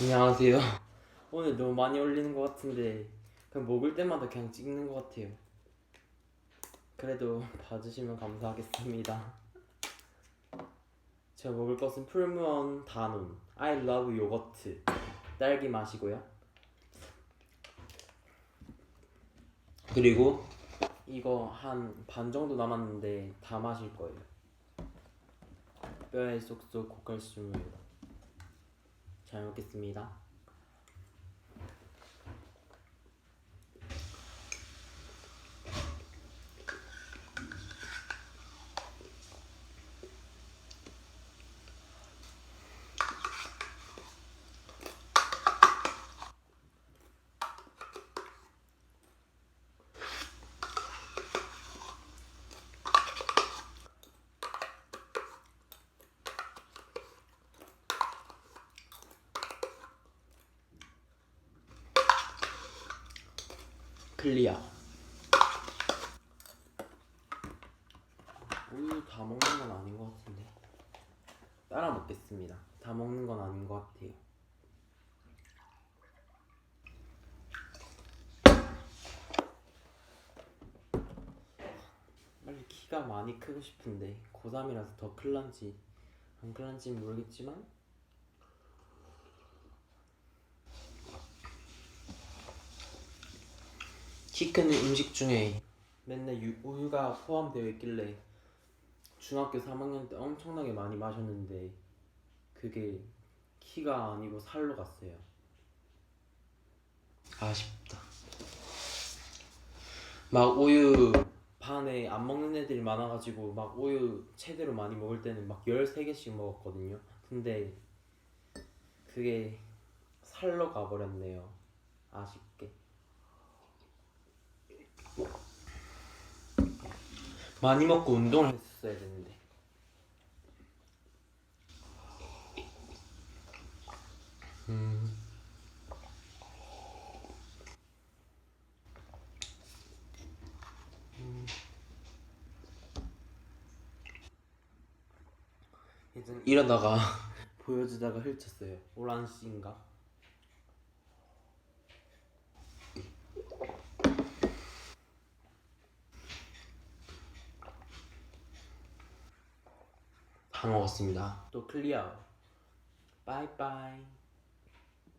안녕하세요. 오늘 너무 많이 올리는 것 같은데 그냥 먹을 때마다 그냥 찍는 것 같아요. 그래도 봐주시면 감사하겠습니다. 제가 먹을 것은 풀무원 단온, I love 요거트, 딸기 맛이고요. 그리고 이거 한 반 정도 남았는데 다 마실 거예요. 뼈에 쏙쏙 고칼슘을 잘 먹겠습니다. 클리어. 우유 다 먹는 건 아닌 것 같은데. 따라 먹겠습니다. 다 먹는 건 아닌 것 같아요. 빨리 키가 많이 크고 싶은데 고3이라서 더 클런지 안 클런지는 모르겠지만 키 크는 음식 중에 맨날 유- 우유가 포함되어 있길래 중학교 3학년 때 엄청나게 많이 마셨는데 그게 키가 아니고 살로 갔어요. 아쉽다. 막 우유 반에 안 먹는 애들이 많아가지고 막 우유 최대로 많이 먹을 때는 막 13개씩 먹었거든요. 근데 그게 살로 가버렸네요. 아쉽게. 많이 먹고 운동을 했어야 되는데. 음. 음. 이러다가 보여주다가 펼쳤어요. 오란씨인가? 다 먹었습니다. 또 클리어. 바이바이.